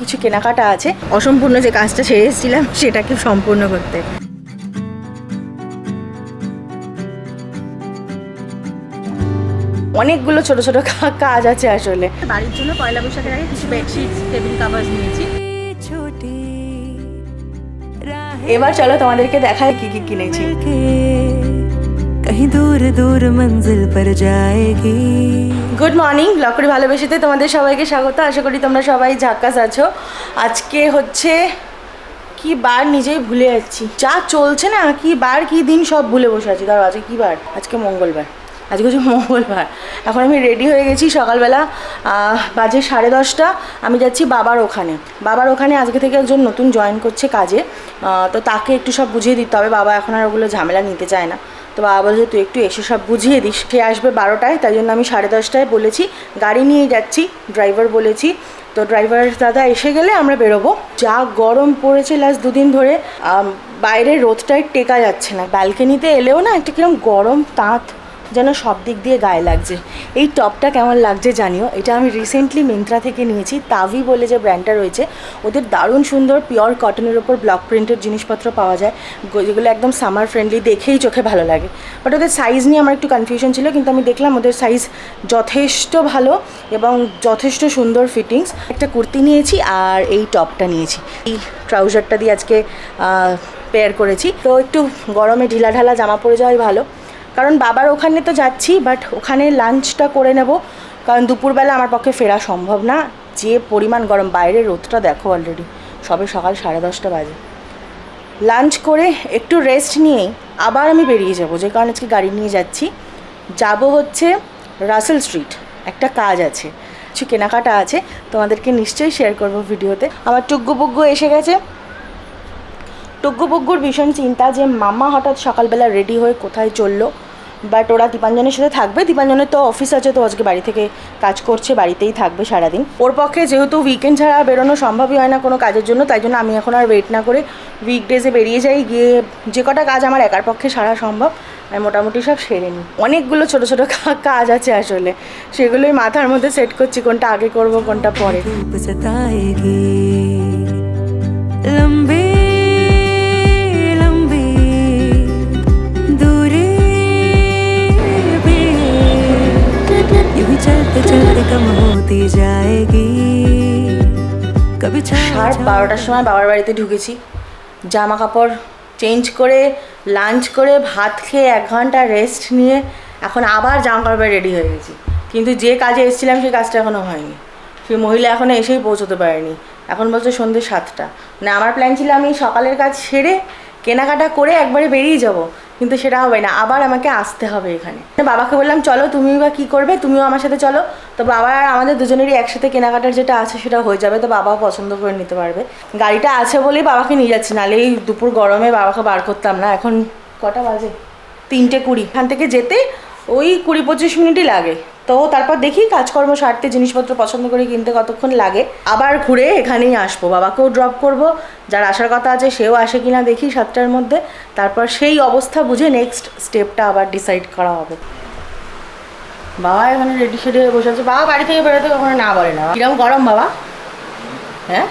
কিছু কেনাকাটা আছে অসম্পূর্ণ যে কাজটা সেরে এসেছিলাম সেটাকে সম্পূর্ণ করতে। অনেকগুলো ছোট ছোট কাজ আছে আসলে। বাড়ির জন্য পয়লা বৈশাখের আগে কিছু বেডশিট টেবিল কাভার নিয়েছি। এবার চলো তোমাদেরকে দেখায় কি কি কিনেছি। कहीं दूर दूर मंजिल पर जाएगी গুড মর্নিং লকরি ভালোবেসেতে তোমাদের সবাইকে স্বাগত আশা করি তোমরা সবাই ঝাক্কাস আছো আজকে হচ্ছে কি বার নিজেই ভুলে যাচ্ছি যা চলছে না কি বার কি দিন সব ভুলে বসে আছি ধরো আজকে কি বার আজকে মঙ্গলবার আজকে হচ্ছে মঙ্গলবার। এখন আমি রেডি হয়ে গেছি সকালবেলা বাজে সাড়ে দশটা। আমি যাচ্ছি বাবার ওখানে। বাবার ওখানে আজকে থেকে একজন নতুন জয়েন করছে কাজে। তো তাকে একটু সব বুঝিয়ে দিতে হবে। বাবা এখন আর ওগুলো ঝামেলা নিতে চায় না। তো বাবা বলছে, তুই একটু এসে সব বুঝিয়ে দিস। সে আসবে বারোটায়, তাই জন্য আমি সাড়ে দশটায় বলেছি, গাড়ি নিয়ে যাচ্ছি ড্রাইভার বলেছি। তো ড্রাইভার দাদা এসে গেলে আমরা বেরোবো। যা গরম পড়েছে লাস্ট দুদিন ধরে বাইরে রোদটায় টেকা যাচ্ছে না। ব্যালকনিতে এলেও না একটা কিরম গরম তাঁত যেন সব দিক দিয়ে গায়ে লাগছে। এই টপটা কেমন লাগছে জানিও? এটা আমি রিসেন্টলি মিন্ত্রা থেকে নিয়েছি। তাভি বলে যে ব্র্যান্ডটা রয়েছে, ওদের দারুণ সুন্দর পিওর কটনের ওপর ব্লক প্রিন্টের জিনিসপত্র পাওয়া যায়। যেগুলো একদম সামার ফ্রেন্ডলি দেখেই চোখে ভালো লাগে। বাট ওদের সাইজ নিয়ে আমার একটু কনফিউশন ছিল, কিন্তু আমি দেখলাম ওদের সাইজ যথেষ্ট ভালো এবং যথেষ্ট সুন্দর ফিটিংস একটা কুর্তি নিয়েছি আর এই টপটা নিয়েছি। এই ট্রাউজারটা দিয়ে আজকে পেয়ার করেছি। তো একটু গরমে ঢিলা ঢালা জামা পরে যাওয়াই ভালো। কারণ বাবার ওখানে তো যাচ্ছি বাট ওখানে লাঞ্চটা করে নেব। কারণ দুপুরবেলা আমার পক্ষে ফেরা সম্ভব না। যে পরিমাণ গরম, বাইরের রোদটা দেখো অলরেডি সবে সকাল সাড়ে দশটা বাজে। লাঞ্চ করে একটু রেস্ট নিয়েই আবার আমি বেরিয়ে যাব। যে কারণে আজকে গাড়ি নিয়ে যাচ্ছি। যাব হচ্ছে রাসেল স্ট্রিট একটা কাজ আছে। কিছু কেনাকাটা আছে। তোমাদেরকে নিশ্চয়ই শেয়ার করব ভিডিওতে আমার টুগ্গু পুগ্গু এসে গেছে। টুগ্গু পুগ্গুর ভীষণ চিন্তা যে মামা হঠাৎ সকালবেলা রেডি হয়ে কোথায় চলল। বাট ওরা দীপাঞ্জনের সাথে থাকবে। দীপাঞ্জনের তো অফিস আছে, তো আজকে বাড়ি থেকে কাজ করছে, বাড়িতেই থাকবে সারাদিন। ওর পক্ষে যেহেতু উইকেন্ড ছাড়া বেরোনো সম্ভবই হয় না কোনো কাজের জন্য, তাই জন্য আমি এখন আর ওয়েট না করে উইকডেজে বেরিয়ে যাই। গিয়ে যে কটা কাজ আমার একার পক্ষে সারা সম্ভব, আমি মোটামুটি সব সেরে নিই। অনেকগুলো ছোটো ছোটো কাজ আছে আসলে। সেগুলোই মাথার মধ্যে সেট করছি কোনটা আগে করব, কোনটা পরে। আর বারোটার সময় বাবার বাড়িতে ঢুকেছি। জামা কাপড় চেঞ্জ করে লাঞ্চ করে, ভাত খেয়ে এক ঘণ্টা রেস্ট নিয়ে এখন আবার জামা কাপড় রেডি হয়ে গেছি। কিন্তু যে কাজে এসেছিলাম সেই কাজটা এখনও হয়নি। সেই মহিলা এখনও এসেই পৌঁছতে পারেনি। এখন বলছে সন্ধ্যে সাতটা। মানে আমার প্ল্যান ছিল আমি সকালের কাজ সেরে কেনাকাটা করে একবারে বেরিয়ে যাব। কিন্তু সেটা হবে না, আবার আমাকে আসতে হবে এখানে। বাবাকে বললাম, চলো তুমি বা কী করবে? তুমিও আমার সাথে চলো। তো বাবা আর আমাদের দুজনেরই একসাথে কেনাকাটার যেটা আছে সেটা হয়ে যাবে, তো বাবাও পছন্দ করে নিতে পারবে। গাড়িটা আছে বলেই বাবাকে নিয়ে যাচ্ছি, নাহলে এই দুপুর গরমে বাবাকে বার করতাম না। এখন কটা বাজে? তিনটে কুড়ি। এখান থেকে যেতে ওই কুড়ি পঁচিশ মিনিটই লাগে। তো তারপর দেখি কাজকর্ম সারতে জিনিসপত্র পছন্দ করে কিনতে কতক্ষণ লাগে। আবার ঘুরে এখানেই আসব। বাবাকেও ড্রপ করব। যার আসার কথা আছে সেও আসে কিনা দেখি সাতটার মধ্যে। তারপর সেই অবস্থা বুঝে নেক্সট স্টেপটা আবার ডিসাইড করা হবে। বাবা এখানে রেডি সেডি বসে আছে। বাবা বাড়ি থেকে বেরোতে কখনো না বলে না। কিরম গরম বাবা? হ্যাঁ?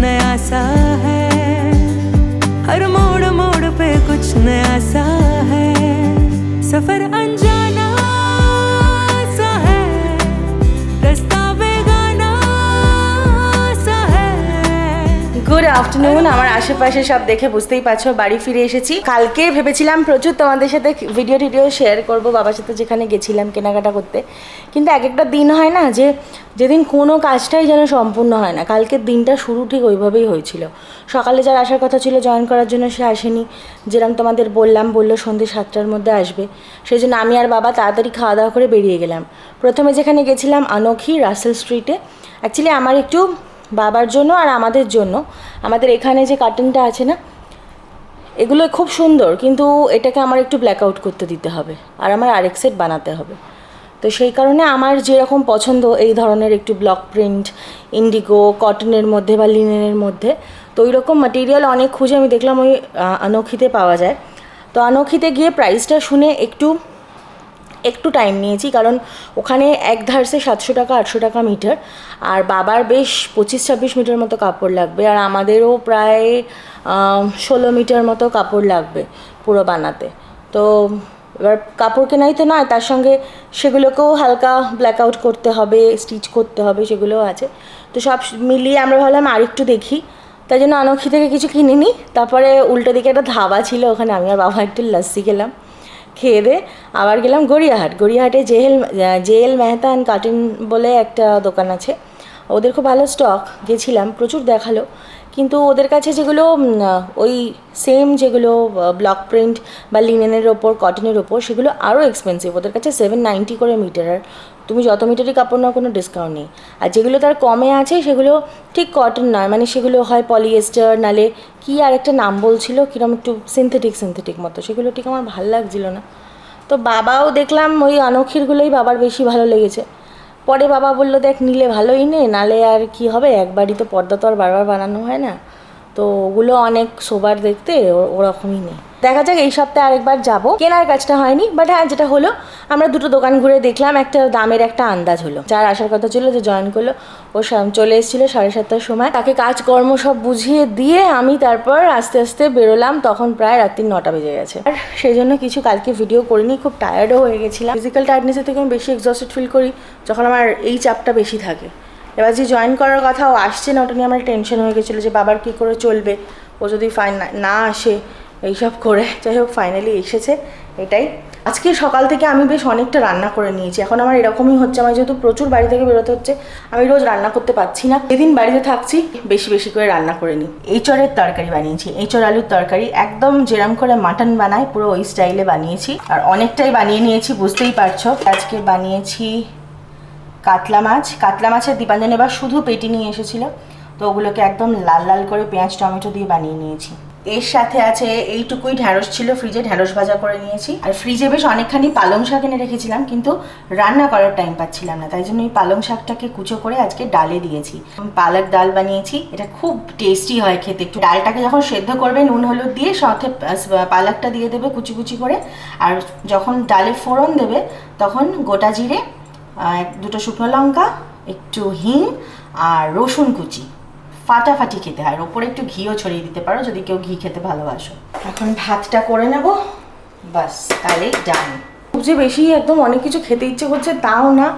नया सा है। हर मोड़ मोड़ पे कुछ नया सा है। सफ़र গুড আফটারনুন আমার আশেপাশে সব দেখে বুঝতেই পারছ, বাড়ি ফিরে এসেছি। কালকে ভেবেছিলাম প্রচুর তোমাদের সাথে ভিডিও টিডিও শেয়ার করব, বাবার সাথে যেখানে গেছিলাম কেনাকাটা করতে। কিন্তু এক একটা দিন হয় না যে, যেদিন কোনো কাজটাই যেন সম্পূর্ণ হয় না। কালকের দিনটা শুরু ঠিক ওইভাবেই হয়েছিল। সকালে যার আসার কথা ছিল জয়েন করার জন্য সে আসেনি। যেরকম তোমাদের বললাম, বলল সন্ধ্যে সাতটার মধ্যে আসবে। সেই জন্য আমি আর বাবা তাড়াতাড়ি খাওয়া দাওয়া করে বেরিয়ে গেলাম। প্রথমে যেখানে গেছিলাম আনখি রাসেল স্ট্রিটে অ্যাকচুয়ালি আমার একটু বাবার জন্য আর আমাদের জন্য। আমাদের এখানে যে কার্টেনটা আছে না, এগুলো খুব সুন্দর, কিন্তু এটাকে আমার একটু ব্ল্যাক আউট করতে দিতে হবে আর আমার আরেক সেট বানাতে হবে। তো সেই কারণে আমার যেরকম পছন্দ এই ধরনের একটু ব্লক প্রিন্ট ইন্ডিগো কটনের মধ্যে বা লিনেনের মধ্যে, তো ওই রকম মাটেরিয়াল অনেক খুঁজে আমি দেখলাম ওই আনোখিতে পাওয়া যায়। তো আনোখিতে গিয়ে প্রাইসটা শুনে একটু একটু টাইম নিয়েছি, কারণ ওখানে এক ধারসে সাতশো টাকা, আটশো টাকা মিটার আর বাবার বেশ পঁচিশ, ছাব্বিশ মিটার মতো কাপড় লাগবে, আর আমাদেরও প্রায় ষোলো মিটার মতো কাপড় লাগবে পুরো বানাতে। তো এবার কাপড় কেনাই তো নয়, তার সঙ্গে সেগুলোকেও হালকা ব্ল্যাক আউট করতে হবে স্টিচ করতে হবে, সেগুলোও আছে। তো সব মিলিয়ে আমরা ভাবলাম আরেকটু দেখি, তাই জন্য আনক্ষী থেকে কিছু কিনিনি, তারপরে উল্টো দিকে একটা ধাবা ছিল ওখানে, আমি আর বাবা একটু লস্যি খেলাম। খেয়ে দে। আবার গেলাম গড়িয়াহাট। গড়িয়াহাটে Jahl J L Mehta and curtain বলে একটা দোকান আছে। ওদের খুব ভালো স্টক গেছিলাম, প্রচুর দেখাল। কিন্তু ওদের কাছে যেগুলো ওই সেম যেগুলো ব্লক প্রিন্ট বা লিনেনের ওপর কটনের ওপর, সেগুলো আরও এক্সপেন্সিভ ওদের কাছে সেভেন নাইনটি করে মিটার আর তুমি যত মিটারই কাপড় নাও, কোনো ডিসকাউন্ট নেই। আর যেগুলো তার কমে আছে, সেগুলো ঠিক কটন নয়। মানে সেগুলো হয় পলিয়েস্টার নালে কি আর একটা নাম বলছিল? কিরম একটু সিনথেটিক সিনথেটিক মতো। সেগুলো ঠিক আমার ভালো লাগছিল না। তো বাবাও দেখলাম ওই অনক্ষীরগুলোই বাবার বেশি ভালো লেগেছে। পরে বাবা বলল, দেখ, নিলে ভালোই নে, নালে আর কি হবে? একবারই তো পর্দা তো আর বারবার বানানো হয় না। তো ওগুলো অনেক সোবার দেখতে ওরকমই নেই দেখা যাক এই সপ্তাহে আরেকবার যাব। কেনার কাজটা হয়নি বাট হ্যাঁ যেটা হলো, আমরা দুটো দোকান ঘুরে দেখলাম, একটা দামের একটা আন্দাজ হলো। যার আসার কথা ছিল যে জয়েন করল, ও চলে এসেছিল সাড়ে সাতটার সময়। তাকে কাজকর্ম সব বুঝিয়ে দিয়ে আমি তারপর আস্তে আস্তে বেরোলাম, তখন প্রায় রাত্রি নটা বেজে গেছে। আর সেই জন্য কিছু কালকে ভিডিও করিনি, খুব টায়ার্ডও হয়ে গেছিলাম। ফিজিক্যাল টায়ার্ডনেসের থেকে আমি বেশি এক্সস্টেড ফিল করি, যখন আমার এই চাপটা বেশি থাকে। এবার যে জয়েন করার কথা, ও আসছে না, ওটা নিয়ে আমার টেনশন হয়ে গেছিল যে বাবার কী করে চলবে, ও যদি ফাইন না আসে এইসব করে, যাই হোক ফাইনালি এসেছে এটাই। আজকে সকাল থেকে আমি বেশ অনেকটা রান্না করে নিয়েছি। এখন আমার এরকমই হচ্ছে, আমার যেহেতু প্রচুর বাড়ি থেকে বেরোতে হচ্ছে, আমি রোজ রান্না করতে পারছি না। যেদিন বাড়িতে থাকছি, বেশি বেশি করে রান্না করে নিই। এঁচড়ের তরকারি বানিয়েছি এঁচড় আলুর তরকারি। একদম যেরম করে মাটন বানায়, পুরো ওই স্টাইলে বানিয়েছি। আর অনেকটাই বানিয়ে নিয়েছি, বুঝতেই পারছ। আজকে বানিয়েছি কাতলা মাছ। কাতলা মাছের দীপাঞ্জন এবার শুধু পেটি নিয়ে এসেছিল। তো ওগুলোকে একদম লাল লাল করে পেঁয়াজ, টমেটো দিয়ে বানিয়ে নিয়েছি। এর সাথে আছে এইটুকুই ঢ্যাঁড়স ছিল ফ্রিজে ঢ্যাঁড়স ভাজা করে নিয়েছি। আর ফ্রিজে বেশ অনেকখানি পালং শাক এনে রেখেছিলাম, কিন্তু রান্না করার টাইম পাচ্ছিলাম না, তাই জন্য এই পালং শাকটাকে কুচো করে আজকে ডালে দিয়েছি। পালক ডাল বানিয়েছি, এটা খুব টেস্টি হয় খেতে। একটু ডালটাকে যখন সেদ্ধ করবে, নুন, হলুদ দিয়ে সাথে পালকটা দিয়ে দেবে কুচি কুচি করে। আর যখন ডালে ফোড়ন দেবে, তখন গোটা জিরে দুটো শুকনো লঙ্কা, একটু হিং, আর রসুন কুচি। ফাটাফাটি খেতে হয়। ওপরে একটু ঘিও ছড়িয়ে দিতে পারো যদি কেউ ঘি খেতে ভালোবাসো। এখন ভাতটা করে নেব। বাস তাহলে ডান। খুব যে বেশি একদম অনেক কিছু খেতে ইচ্ছে করছে তাও না।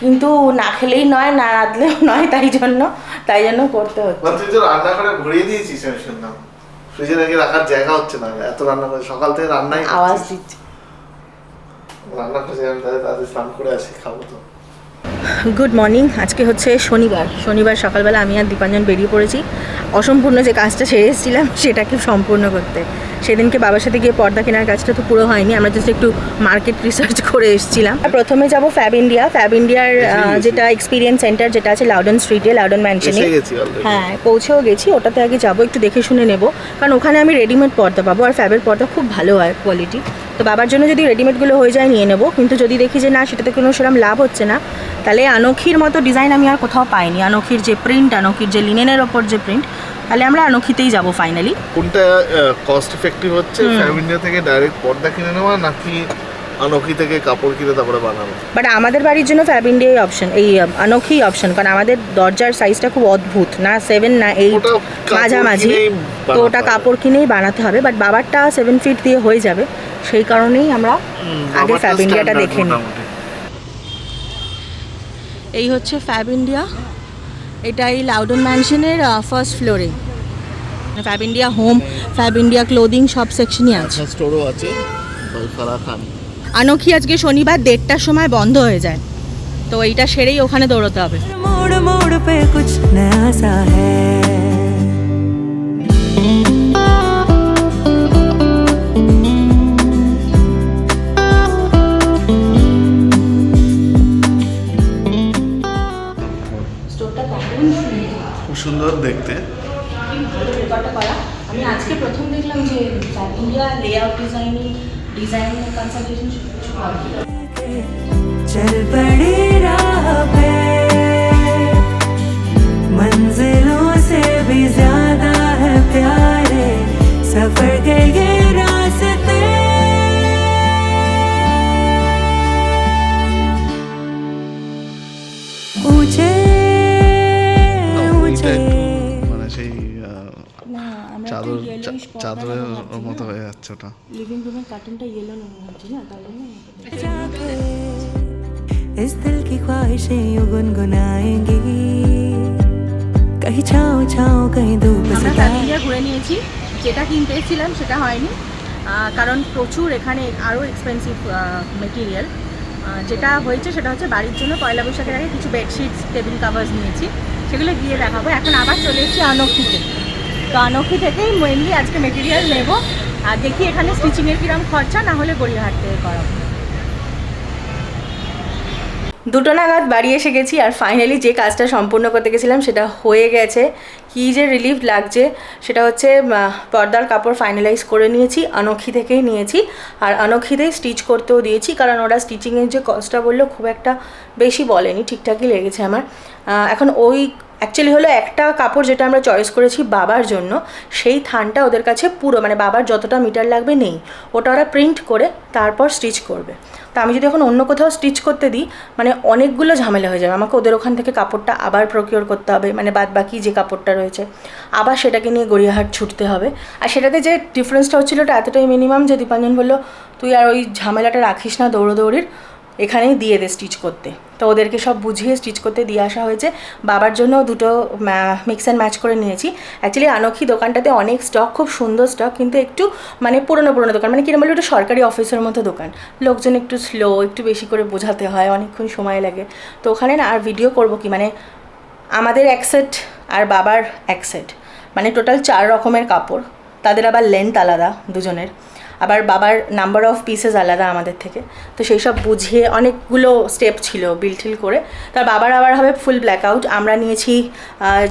কিন্তু না খেলেই নয় না রাঁধলেও নয় তাই জন্য তাই জন্য করতে হচ্ছে। তুই তো রান্না করে ভরিয়ে দিয়েছিস আমি শুনলাম। ফ্রিজে নাকি রাখার জায়গা হচ্ছে না। এত রান্না করে সকাল থেকে রান্নাই আওয়াজ। দিচ্ছে। রান্না তাহলে তাদের স্নান করে আসি খাব তো। গুড মর্নিং আজকে হচ্ছে শনিবার। শনিবার সকালবেলা আমি আর দীপাঞ্জন বেরিয়ে পড়েছি। অসম্পূর্ণ যে কাজটা সেরে এসেছিলাম সেটাকে সম্পূর্ণ করতে। সেদিনকে বাবার সাথে গিয়ে পর্দা কেনার কাজটা তো পুরো হয়নি। আমরা জাস্ট একটু মার্কেট রিসার্চ করে এসেছিলাম। প্রথমে যাব ফ্যাব ইন্ডিয়া ফ্যাব ইন্ডিয়ার যেটা এক্সপিরিয়েন্স সেন্টার যেটা আছে লাউডন স্ট্রিটে লাউডন ম্যানশনে। হ্যাঁ পৌঁছেও গেছি। ওটাতে আগে যাব একটু দেখে শুনে নেব। কারণ ওখানে আমি রেডিমেড পর্দা পাবো। আর ফ্যাবের পর্দা খুব ভালো হয় কোয়ালিটি তো বাবার জন্য যদি রেডিমেডগুলো হয়ে যায় নিয়ে নেব। কিন্তু যদি দেখি যে না সেটাতে কোনো সেরকম লাভ হচ্ছে না তাহলে আনখির মতো ডিজাইন আমি আর কোথাও পাইনি। আনখির যে প্রিন্ট আনখির যে লিনেনের ওপর যে প্রিন্ট তাহলে আমরা আনখিতেই যাব ফাইনালি কোনটা কস্ট এফেক্টিভ হচ্ছে? ইন্ডিয়া থেকে ডাইরেক্ট পর্দা কিনে নেওয়া নাকি আনকি থেকে কাপড় কিনে তারপরে বানানো? বাট আমাদের বাড়ির জন্য ফ্যাব ইন্ডিয়াই অপশন এই আনখি অপশন কারণ আমাদের দরজার সাইজটা খুব অদ্ভুত। না সেভেন না এইট মাঝামাঝি। তো ওটা কাপড় কিনেই বানাতে হবে বাট বাবারটা সেভেন ফিট দিয়ে হয়ে যাবে। সেই কারণেই আমরা আগে ফ্যাব ইন্ডিয়াটা দেখে নিই। এই হচ্ছে ফ্যাব ইন্ডিয়া এটা এই লাউডন ম্যানশনের ফার্স্ট ফ্লোরে fab India home fab India clothing সব সেকশনই আছে। স্টোরও আছে। আনকি আজকে শনিবার দেড়টার সময় বন্ধ হয়ে যায়। তো এইটা সেরেই ওখানে দৌড়তে হবে। মোড় মোড় পে কুছ নয়া সা হ্যায়। সুন্দর দেখতে আমি আজকে প্রথম দেখলাম যে India layout designing design consultation চল পড়ে রাহ পে मंजिलों से भी ज़्यादा है प्यारे सफ़र के गिर চাদর চা- চাদরের মতো হয়ে যাচ্ছে ওটা লিভিং রুমের কার্টুনটা ইয়েলো না মনে হচ্ছে না তাহলে না जाके इस दिल की ख्वाहिशें यूं गुनगुनाएंगी कहीं छाँव छाँव कहीं धूप আমরা सितारा ফ্যামিলি নিয়ে ঘুরে নিয়েছি যেটা কিনতে এসেছিলাম সেটা হয়নি আহ, কারণ প্রচুর এখানে আরও এক্সপেন্সিভ মেটেরিয়াল যেটা হয়েছে সেটা হচ্ছে বাড়ির জন্য পয়লা বৈশাখের আগে কিছু বেডশিটস টেবিল কাভার্স নিয়েছি সেগুলো গিয়ে দেখাবো এখন আবার চলে এসেছি আনক্ষিতে আনক্ষি থেকেই মেনলি আজকে মেটেরিয়াল নেব। আর দেখি এখানে স্টিচিংয়ের কিরম খরচা, না হলে গড়িয়াহাট থেকে করাবো দুটো নাগাদ বাড়ি এসে গেছি আর ফাইনালি যে কাজটা সম্পূর্ণ করতে গেছিলাম সেটা হয়ে গেছে। কী যে রিলিফ লাগছে, সেটা হচ্ছে পর্দার কাপড় ফাইনালাইজ করে নিয়েছি অনক্ষী থেকেই নিয়েছি। আর অনক্ষীতেই স্টিচ করতেও দিয়েছি, কারণ ওরা স্টিচিংয়ের যে কস্টটা বলল, খুব একটা বেশি বলেনি, ঠিকঠাকই লেগেছে আমার। এখন ওই অ্যাকচুয়ালি হলো একটা কাপড় যেটা আমরা চয়েস করেছি বাবার জন্য, সেই থানটা ওদের কাছে পুরো মানে বাবার যতটা মিটার লাগবে নেই। ওটা ওরা প্রিন্ট করে তারপর স্টিচ করবে। তা আমি যদি এখন অন্য কোথাও স্টিচ করতে দিই মানে অনেকগুলো ঝামেলা হয়ে যাবে। আমাকে ওদের ওখান থেকে কাপড়টা আবার প্রকিওর করতে হবে মানে বাদ বাকি যে কাপড়টা রয়েছে। আবার সেটাকে নিয়ে গড়িয়াহাট ছুটতে হবে। আর সেটাতে যে ডিফারেন্সটা হচ্ছিল, ওটা এতটাই মিনিমাম যে দীপাঞ্জন বলল, তুই আর ওই ঝামেলাটা রাখিস না দৌড়োদৌড়ির। এখানেই দিয়ে দে স্টিচ করতে। তো ওদেরকে সব বুঝিয়ে স্টিচ করতে দিয়ে আসা হয়েছে। বাবার জন্য দুটো মিক্স অ্যান্ড ম্যাচ করে নিয়েছি। অ্যাকচুয়ালি আনক্ষী দোকানটাতে অনেক স্টক খুব সুন্দর স্টক কিন্তু একটু মানে পুরনো পুরনো দোকান। মানে কিরম বলব, একটু সরকারি অফিসের মতো দোকান। লোকজন একটু স্লো একটু বেশি করে বোঝাতে হয়, অনেকক্ষণ সময় লাগে। তো ওখানে না আর ভিডিও করব কি মানে আমাদের এক সেট আর বাবার এক সেট মানে টোটাল চার রকমের কাপড়। তাদের আবার লেন্থ আলাদা দুজনের। আবার বাবার নাম্বার অফ পিসেস আলাদা আমাদের থেকে। তো সেই সব বুঝিয়ে অনেকগুলো স্টেপ ছিল বিল টিল করে। তার বাবার আবার হবে ফুল ব্ল্যাক আউট আমরা নিয়েছি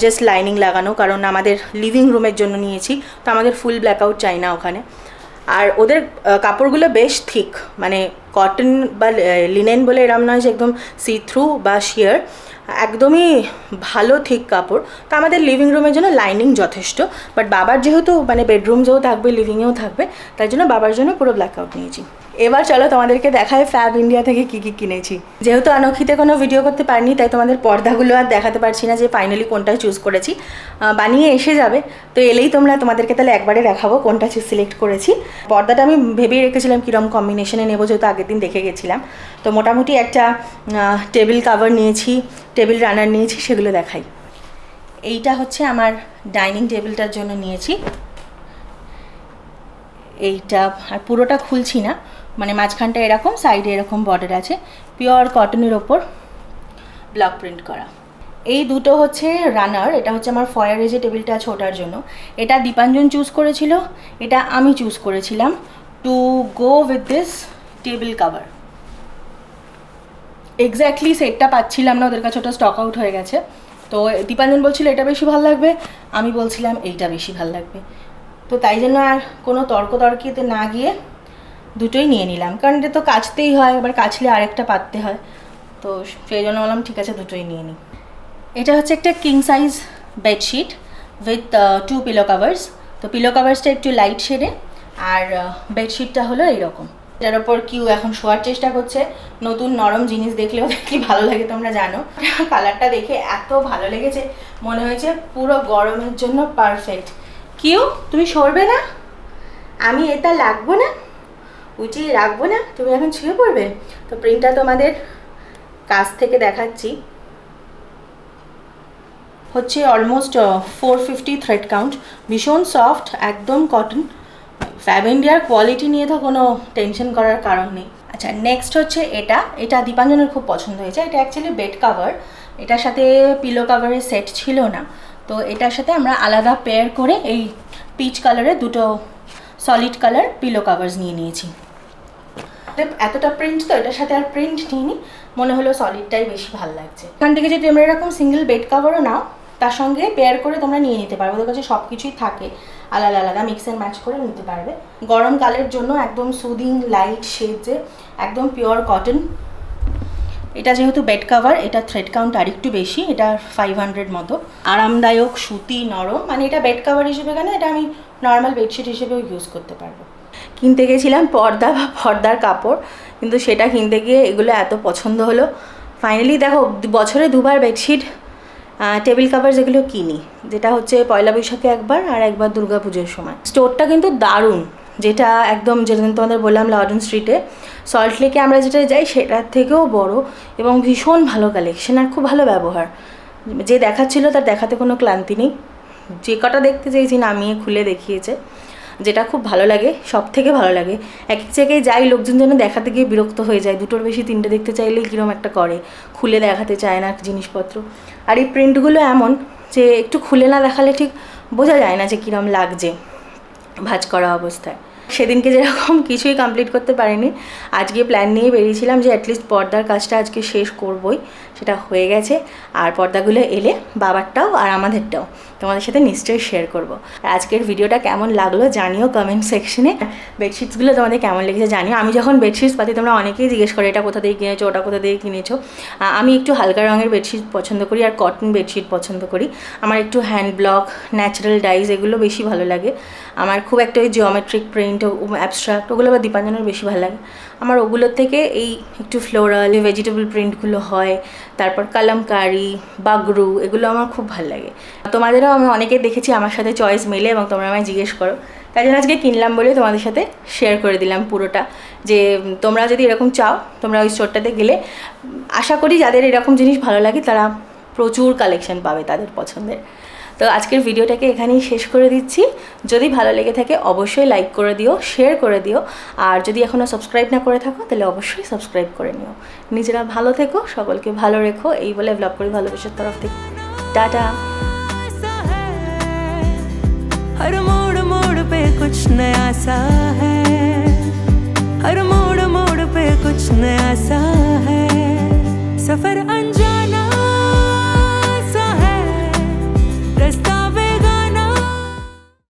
জাস্ট লাইনিং লাগানো, কারণ আমাদের লিভিং রুমের জন্য নিয়েছি। তো আমাদের ফুল ব্ল্যাক আউট চাই না ওখানে। আর ওদের কাপড়গুলো বেশ থিক মানে কটন বা লিনেন বলে এরম নয় যে একদম সি থ্রু বা শিয়ার একদমই ভালো থিক কাপড়। তো আমাদের লিভিং রুমের জন্য লাইনিং যথেষ্ট। বাট বাবার যেহেতু মানে বেডরুমসেও থাকবে লিভিংয়েও থাকবে, তাই জন্য বাবার জন্য পুরো ব্ল্যাকআউট নিয়েছি। এবার চলো তোমাদেরকে দেখায় ফ্যাব ইন্ডিয়া থেকে কী কী কিনেছি। যেহেতু আনক্ষিতে কোনো ভিডিও করতে পারিনি, তাই তোমাদের পর্দাগুলো আর দেখাতে পারছি না যে ফাইনালি কোনটা চুজ করেছি। বানিয়ে এসে যাবে। তো এলেই তোমরা তোমাদেরকে তাহলে একবারে দেখাবো কোনটা সিলেক্ট করেছি। পর্দাটা আমি ভেবেই রেখেছিলাম কীরকম কম্বিনেশনে নেব, যেহেতু আগের দিন দেখে গেছিলাম। তো মোটামুটি একটা টেবিল কাভার নিয়েছি টেবিল রানার নিয়েছি, সেগুলো দেখাই। এইটা হচ্ছে আমার ডাইনিং টেবিলটার জন্য নিয়েছি। এইটা, আর পুরোটা খুলছি না। মানে মাঝখানটা এরকম সাইডে এরকম বর্ডার আছে। পিওর কটনের ওপর ব্লক প্রিন্ট করা। এই দুটো হচ্ছে রানার এটা হচ্ছে আমার ফয়ারে যে টেবিলটা আছে ওটার জন্য। এটা দীপাঞ্জন চুজ করেছিল, এটা আমি চুজ করেছিলাম। To go with this table cover exactly সেটটা পাচ্ছিলাম না, ওদের কাছে ওটা স্টক আউট হয়ে গেছে। তো দীপাঞ্জন বলছিল, এটা বেশি ভালো লাগবে? আমি বলছিলাম, এইটা বেশি ভালো লাগবে। তো তাই জন্য আর কোনো তর্ক তর্কিতে না গিয়ে দুটোই নিয়ে নিলাম। কারণ এটা তো কাচতেই হয়, আবার কাচলে আরেকটা পাততে হয়। তো সেই জন্য বললাম, ঠিক আছে, দুটোই নিয়ে নিই। এটা হচ্ছে একটা king size bedsheet with two pillow covers তো পিলো কাভার্সটা একটু লাইট শেডে আর বেডশিটটা হলো এইরকম। এটার ওপর কিউ এখন শোয়ার চেষ্টা করছে। নতুন নরম জিনিস দেখলেও কি ভালো লাগে তোমরা জানো। কালারটা দেখে এত ভালো লেগেছে, মনে হয়েছে পুরো গরমের জন্য পারফেক্ট কিউ তুমি সরবে না? আমি এটা লাগবো না? উঁচিয়ে রাখব না? তুমি এখন শুয়ে পড়বে? তো প্রিন্টটা তোমাদের কাছ থেকে দেখাচ্ছি। হচ্ছে almost four fifty thread count ভীষণ সফট একদম কটন ফ্যাব ইন্ডিয়ার কোয়ালিটি নিয়ে তো কোনো টেনশন করার কারণ নেই। আচ্ছা নেক্সট হচ্ছে এটা। এটা দীপাঞ্জনের খুব পছন্দ হয়েছে। এটা অ্যাকচুয়ালি বেড কাভার এটার সাথে পিলো কাভারের সেট ছিল না। তো এটার সাথে আমরা আলাদা পেয়ার করে এই পিচ কালারের দুটো সলিড কালার পিলো কাভার্স নিয়ে নিয়েছি। এতটা প্রিন্ট তো, এটার সাথে আর প্রিন্ট নিইনি। মনে হলো সলিডটাই বেশি ভালো লাগছে। এখান থেকে যদি তোমরা এরকম সিঙ্গেল বেড কাভারও নাও তার সঙ্গে পেয়ার করে তোমরা নিয়ে নিতে পারবে। ওদের কাছে সব কিছুই থাকে। আলাদা আলাদা মিক্স অ্যান্ড ম্যাচ করে নিতে পারবে। গরমকালের জন্য একদম সুদিং লাইট শেডে একদম পিওর কটন এটা যেহেতু বেড কাভার এটা থ্রেড কাউন্ট আরেকটু বেশি, এটা ফাইভ হান্ড্রেড মতো। আরামদায়ক, সুতি, নরম মানে এটা বেড কাভার হিসেবে কেন, এটা আমি নর্মাল বেডশিট হিসেবেও ইউজ করতে পারব। কিনতে গেছিলাম পর্দা বা পর্দার কাপড়, কিন্তু সেটা কিনতে গিয়ে এগুলো এত পছন্দ হলো। ফাইনালি দেখো, বছরে দুবার বেডশিট টেবিল কাভার যেগুলো কিনি, যেটা হচ্ছে পয়লা বৈশাখে একবার আর একবার দুর্গা পুজোর সময়। স্টোরটা কিন্তু দারুণ, যেটা একদম যেদিন তোমাদের বললাম লাউডন স্ট্রিটে সল্ট লেকে আমরা যেটা যাই সেটার থেকেও বড় এবং ভীষণ ভালো কালেকশন আর খুব ভালো ব্যবহার। যে দেখাচ্ছিল তার দেখাতে কোনো ক্লান্তি নেই। যে কটা দেখতে চেয়েছি নামিয়ে খুলে দেখিয়েছে। যেটা খুব ভালো লাগে সব থেকে ভালো লাগে। এক এক জায়গায় যাই, লোকজন যেন দেখাতে গিয়ে বিরক্ত হয়ে যায়। দুটোর বেশি তিনটে দেখতে চাইলেই কীরকম একটা করে। খুলে দেখাতে চায় না জিনিসপত্র। আর এই প্রিন্টগুলো এমন যে একটু খুলে না দেখালে ঠিক বোঝা যায় না যে কীরম লাগছে ভাজ করা অবস্থায়। সেদিনকে যেরকম কিছুই কমপ্লিট করতে পারিনি। আজকে প্ল্যান নিয়ে বেরিয়েছিলাম যে অ্যাটলিস্ট পর্দার কাজটা আজকে শেষ করবই। সেটা হয়ে গেছে। আর পর্দাগুলো এলে বাবারটাও আর আমাদেরটাও। তোমাদের সাথে নিশ্চয়ই শেয়ার করব। আজকের ভিডিওটা কেমন লাগল জানিও কমেন্ট সেকশনে বেডশিটসগুলো তোমাদের কেমন লেগেছে জানিও। আমি যখন বেডশিটস পাতি, তোমরা অনেকেই জিজ্ঞেস করো, এটা কোথা থেকে কিনেছো? ওটা কোথা থেকে কিনেছো? আমি একটু হালকা রঙের বেডশিট পছন্দ করি আর কটন বেডশিট পছন্দ করি। আমার একটু হ্যান্ড ব্লক ন্যাচারাল ডাইজ এগুলো বেশি ভালো লাগে। আমার খুব একটা ওই জিওমেট্রিক প্রিন্ট অ্যাবস্ট্রাক্ট ওগুলো বা দীপাঞ্জনের বেশি ভালো লাগে। আমার ওগুলোর থেকে এই একটু ফ্লোরাল ভেজিটেবল প্রিন্টগুলো হয়। তারপর কালামকারি, বাগরু, এগুলো আমার খুব ভালো লাগে। তোমাদেরও আমি অনেকে দেখেছি আমার সাথে চয়েস মেলে এবং তোমরা আমায় জিজ্ঞেস করো। তাই জন্য আজকে কিনলাম বলে তোমাদের সাথে শেয়ার করে দিলাম পুরোটা। যে তোমরা যদি এরকম চাও, তোমরা ওই স্টোরটাতে গেলে আশা করি যাদের এরকম জিনিস ভালো লাগে তারা প্রচুর কালেকশন পাবে তাদের পছন্দের। তো আজকের ভিডিওটাকে এখানেই শেষ করে দিচ্ছি যদি ভালো লেগে থাকে অবশ্যই লাইক করে দিও শেয়ার করে দিও আর যদি এখনও সাবস্ক্রাইব না করে থাকো তাহলে অবশ্যই সাবস্ক্রাইব করে নিও নিজেরা ভালো থেকো সকলকে ভালো রেখো এই বলে ব্লগ করি ভালোবাসার তরফ থেকে টাটা सा है हर मोड़ मोड़ पे कुछ नया सा है हर मोड़ मोड़ पे कुछ नया सा